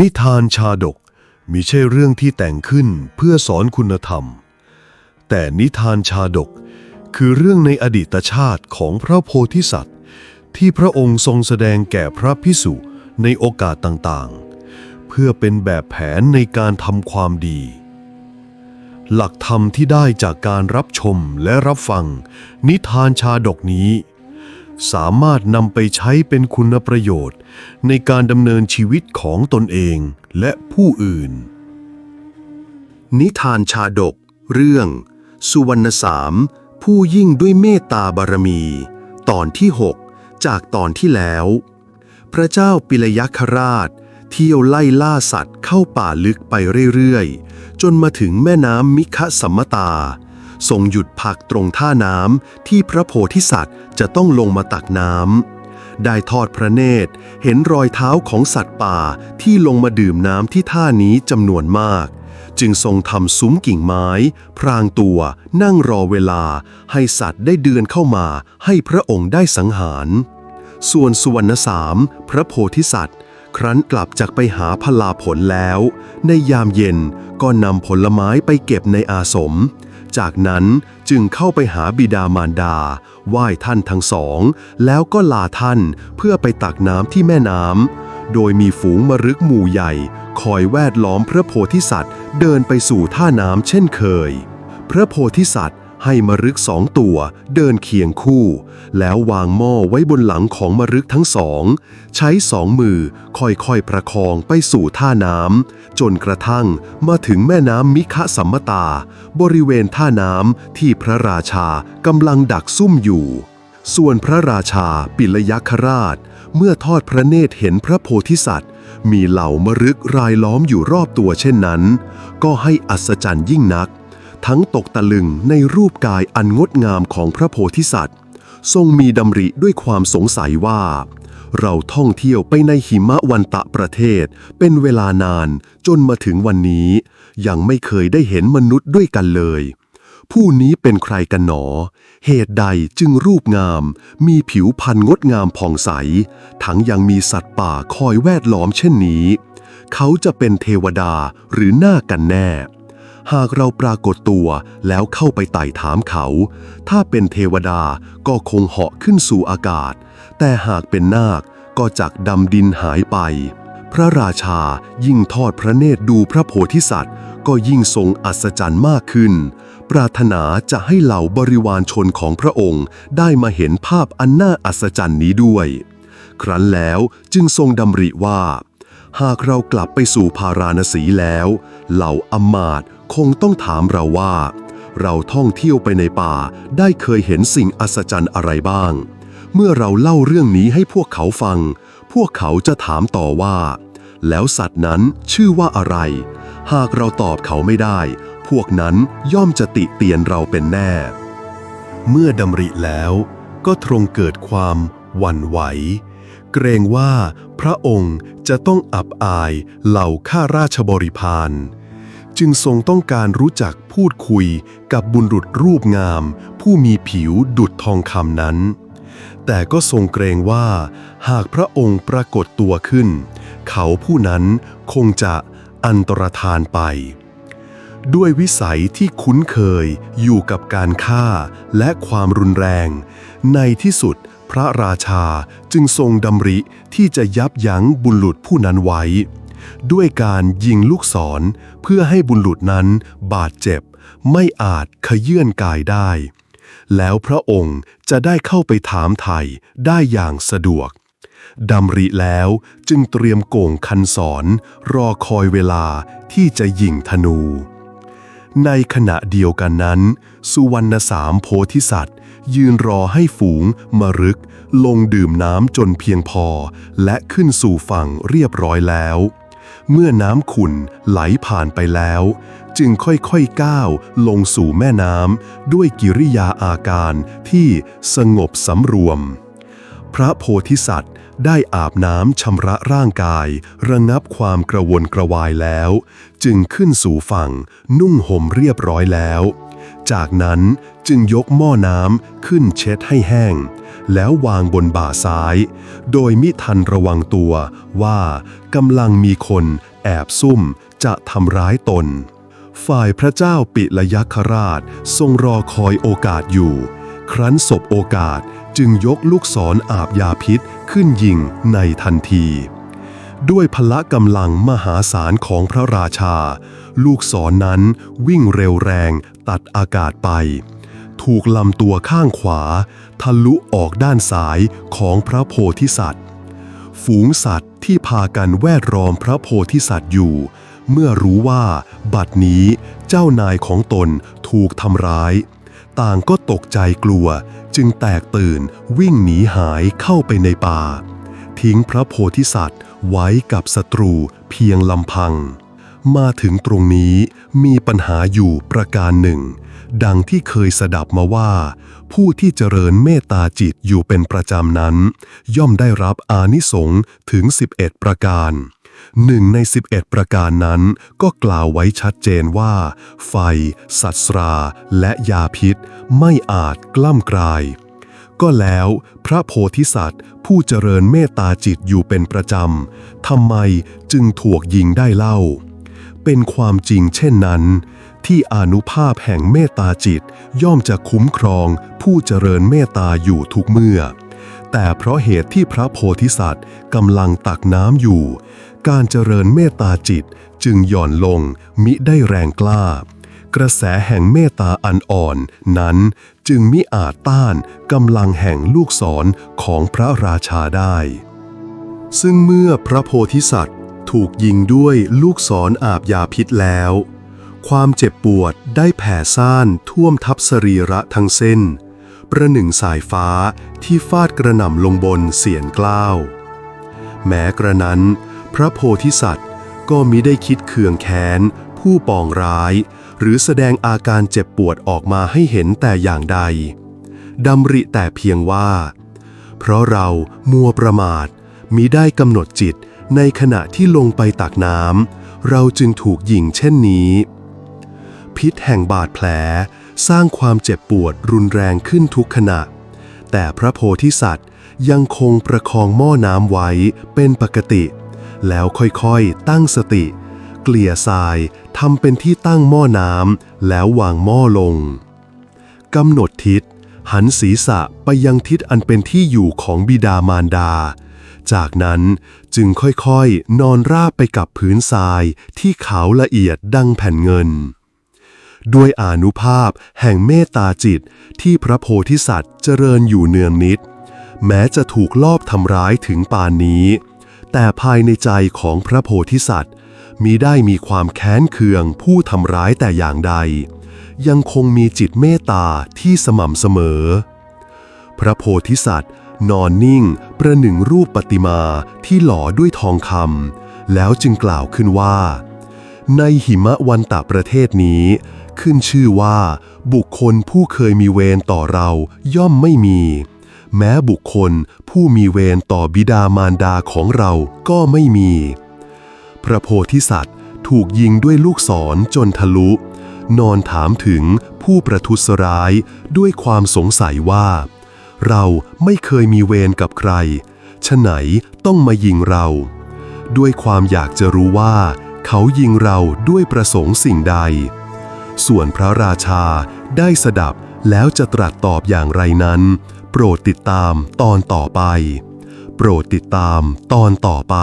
นิทานชาดกมิใช่เรื่องที่แต่งขึ้นเพื่อสอนคุณธรรม แต่นิทานชาดกคือเรื่องในอดีตชาติของพระโพธิสัตว์ ที่พระองค์ทรงแสดงแก่พระพิสุในโอกาสต่างๆ เพื่อเป็นแบบแผนในการทำความดี หลักธรรมที่ได้จากการรับชมและรับฟัง นิทานชาดกนี้ สามารถนำไปใช้เป็นคุณประโยชน์ ในการดำเนินชีวิตของตนเองและผู้อื่น นิทานชาดก เรื่อง สุวรรณสาม ผู้ยิ่งด้วยเมตตาบารมี ตอนที่ 6 จากตอนที่แล้ว พระเจ้าปิลยัคราช เที่ยวไล่ล่าสัตว์เข้าป่าลึกไปเรื่อยๆ จนมาถึงแม่น้ำมิคะสัมมตา ทรงหยุดพักตรงท่าน้ำที่พระโพธิสัตว์จะต้องลงมาตักน้ำได้ทอดพระเนตรเห็นรอยเท้าของสัตว์ป่าที่ลงมาดื่มน้ำที่ท่านี้จำนวนมาก จึงทรงทำซุ้มกิ่งไม้ พรางตัวนั่งรอเวลา ให้สัตว์ได้เดือนเข้ามา ให้พระองค์ได้สังหาร ส่วนสุวรรณสาม พระโพธิสัตว์ครั้นกลับจากไปหาพลาผลแล้ว ในยามเย็นก็นำผลไม้ไปเก็บในอาสม จากนั้นจึงเข้าไปหาบิดามารดา ไหว้ท่านทั้งสอง แล้วก็ลาท่านเพื่อไปตักน้ำที่แม่น้ำ โดยมีฝูงมรึกหมู่ใหญ่ คอยแวดล้อมพระโพธิสัตว์ เดินไปสู่ท่าน้ำเช่นเคย พระโพธิสัตว์ ให้มรึกสองตัวเดินเคียงคู่ แล้ววางหม้อไว้บนหลังของมรึกทั้งสอง ใช้สองมือค่อยๆประคองไปสู่ท่าน้ำจนกระทั่งมาถึงแม่น้ำมิคะสัมมตา บริเวณท่าน้ำที่พระราชากำลังดักซุ่มอยู่ ส่วนพระราชาปิลยัคราช เมื่อทอดพระเนตรเห็นพระโพธิสัตว์ มีเหล่ามรึกรายล้อมอยู่รอบตัวเช่นนั้น ก็ให้อัศจรรย์ยิ่งนัก ทั้งตกตะลึงในรูปกายอันงดงามของพระโพธิสัตว์ ทรงมีดำริด้วยความสงสัยว่า เราท่องเที่ยวไปในหิมะวันตะประเทศ เป็นเวลานานจนมาถึงวันนี้ ยังไม่เคยได้เห็นมนุษย์ด้วยกันเลย ผู้นี้เป็นใครกันหนอ เหตุใดจึงรูปงาม มีผิวพรรณงดงามผ่องใส ทั้งยังมีสัตว์ป่าคอยแวดล้อมเช่นนี้ เขาจะเป็นเทวดาหรือหน้ากันแน่ หากเราปรากฏตัวแล้วเข้าไปไต่ถามเขา ถ้าเป็นเทวดาก็คงเหาะขึ้นสู่อากาศ แต่หากเป็นนาคก็จักดำดินหายไป พระราชายิ่งทอดพระเนตรดูพระโพธิสัตว์ ก็ยิ่งทรงอัศจรรย์มากขึ้น ปรารถนาจะให้เหล่าบริวารชนของพระองค์ ได้มาเห็นภาพอันน่าอัศจรรย์นี้ด้วย ครั้นแล้วจึงทรงดำริว่า หากเรากลับไปสู่พาราณสีแล้ว เหล่าอมาตคงต้องถามเราว่า เราท่องเที่ยวไปในป่าได้เคยเห็นสิ่งอัศจรรย์อะไรบ้าง เมื่อเราเล่าเรื่องนี้ให้พวกเขาฟัง พวกเขาจะถามต่อว่า แล้วสัตว์นั้นชื่อว่าอะไร หากเราตอบเขาไม่ได้ พวกนั้นย่อมจะติเตียนเราเป็นแน่ เมื่อดำริแล้ว ก็ทรงเกิดความหวั่นไหว เกรงว่าพระองค์จะต้องอับอายเหล่าข้าราชบริพารจึงทรงต้องการรู้จักพูดคุยกับบุรุษรูปงาม ผู้มีผิวดุดทองคำนั้น แต่ก็ทรงเกรงว่า หากพระองค์ปรากฏตัวขึ้น เขาผู้นั้นคงจะอันตรธานไป ด้วยวิสัยที่คุ้นเคยอยู่กับการฆ่าและความรุนแรง ในที่สุด พระราชาจึงทรงดำริที่จะยับยั้งบุรุษผู้นั้นไว้ ด้วยการยิงลูกศรเพื่อให้บุรุษนั้นบาดเจ็บ ไม่อาจขยื่นกายได้ แล้วพระองค์จะได้เข้าไปถามไถ่ได้อย่างสะดวกดำริแล้วจึงเตรียมโก่งคันศรรอคอยเวลาที่จะยิงธนู ในขณะเดียวกันนั้น สุวรรณสามโพธิสัตว์ ยืนรอให้ฝูงมรึก ลงดื่มน้ำจนเพียงพอ และขึ้นสู่ฝั่งเรียบร้อยแล้ว เมื่อน้ำขุ่นไหลผ่านไปแล้ว จึงค่อยๆก้าวลงสู่แม่น้ำด้วยกิริยาอาการที่สงบสำรวม พระโพธิสัตว์ได้อาบน้ำชำระร่างกาย ระงับความกระวนกระวายแล้ว จึงขึ้นสู่ฝั่งนุ่งห่มเรียบร้อยแล้ว จากนั้นจึงยกหม้อน้ำขึ้นเช็ดให้แห้ง แล้ววางบนบ่าซ้าย โดยมิทันระวังตัวว่ากำลังมีคนแอบซุ่มจะทำร้ายตน ฝ่ายพระเจ้าปิลยัคราชทรงรอคอยโอกาสอยู่ ครั้นศบโอกาสจึงยกลูกศรอาบยาพิษขึ้นยิงในทันที ด้วยพละกำลังมหาศาลของพระราชา ลูกศรนนั้นวิ่งเร็วแรง ตัดอากาศไป ถูกลำตัวข้างขวา ทะลุออกด้านซ้ายของพระโพธิสัตว์ ฝูงสัตว์ที่พากันแวดล้อมพระโพธิสัตว์อยู่ เมื่อรู้ว่า บัดนี้เจ้านายของตนถูกทำร้าย ต่างก็ตกใจกลัวจึงแตกตื่นวิ่งหนีหายเข้าไปในป่า ทิ้งพระโพธิสัตว์ไว้กับศัตรูเพียงลำพัง มาถึงตรงนี้มีปัญหาอยู่ประการหนึ่ง ดังที่เคยสดับมาว่า ผู้ที่เจริญเมตตาจิตอยู่เป็นประจำนั้น ย่อมได้รับอานิสงส์ถึง 11 ประการหนึ่งใน 11 ประการนั้นก็กล่าวไว้ชัดเจนว่า ไฟ สัตรา และยาพิษ ไม่อาจกล้ำกลาย ก็แล้วพระโพธิสัตว์ ผู้เจริญเมตตาจิตอยู่เป็นประจำทำไมจึงถูกยิงได้เล่า เป็นความจริงเช่นนั้น ที่อนุภาพแห่งเมตตาจิตย่อมจะคุ้มครองผู้เจริญเมตตาอยู่ทุกเมื่อ แต่เพราะเหตุที่พระโพธิสัตว์กำลังตักน้ำอยู่ การเจริญเมตตาจิตจึงหย่อนลงมิได้แรงกล้า กระแสแห่งเมตตาอันอ่อนนั้นจึงมิอาจต้านกำลังแห่งลูกศรของพระราชาได้ ซึ่งเมื่อพระโพธิสัตว์ ถูกยิงด้วยลูกศรอาบยาพิษแล้ว ความเจ็บปวดได้แผ่ซ่านท่วมทับสรีระทั้งเส้น ประหนึ่งสายฟ้าที่ฟาดกระหน่ำลงบนเสียนกล้าว แม้กระนั้น พระโพธิสัตว์ก็มิได้คิดเคืองแค้น ผู้ปองร้าย หรือแสดงอาการเจ็บปวดออกมาให้เห็นแต่อย่างใดดำริแต่เพียงว่า เพราะเรามัวประมาทมิได้กำหนดจิต ในขณะที่ลงไปตักน้ำเราจึงถูกยิงเช่นนี้ พิษแห่งบาดแผลสร้างความเจ็บปวดรุนแรงขึ้นทุกขณะ แต่พระโพธิสัตว์ยังคงประคองหม้อน้ำไว้เป็นปกติ แล้วค่อยๆตั้งสติ เกลี่ยทรายทำเป็นที่ตั้งหม้อน้ำแล้ววางหม้อลงกำหนดทิศหันศีรษะไปยังทิศอันเป็นที่อยู่ของบิดามารดา จากนั้นจึงค่อยๆ นอนราบไปกับพื้นทรายที่ขาวละเอียดดังแผ่นเงิน ด้วยอานุภาพแห่งเมตตาจิตที่พระโพธิสัตว์เจริญอยู่เนืองนิด แม้จะถูกลอบทำร้ายถึงปานนี้ แต่ภายในใจของพระโพธิสัตว์มิได้มีความแค้นเคืองผู้ทำร้ายแต่อย่างใด ยังคงมีจิตเมตตาที่สม่ำเสมอ พระโพธิสัตว์ นอนนิ่ง ประหนึ่งรูปปฏิมาที่หล่อด้วยทองคำแล้วจึงกล่าวขึ้นว่า ในหิมะวันตะประเทศนี้ ขึ้นชื่อว่า บุคคลผู้เคยมีเวรต่อเราย่อมไม่มี แม้บุคคลผู้มีเวรต่อบิดามารดาของเราก็ไม่มี พระโพธิสัตว์ถูกยิงด้วยลูกศรจนทะลุ นอนถามถึงผู้ประทุษร้ายด้วยความสงสัยว่า เราไม่เคยมีเวรกับใคร ฉะไหนต้องมายิงเรา ด้วยความอยากจะรู้ว่า เขายิงเราด้วยประสงค์สิ่งใด ส่วนพระราชาได้สดับแล้วจะตรัสตอบอย่างไรนั้น โปรดติดตามตอนต่อไป โปรดติดตามตอนต่อไป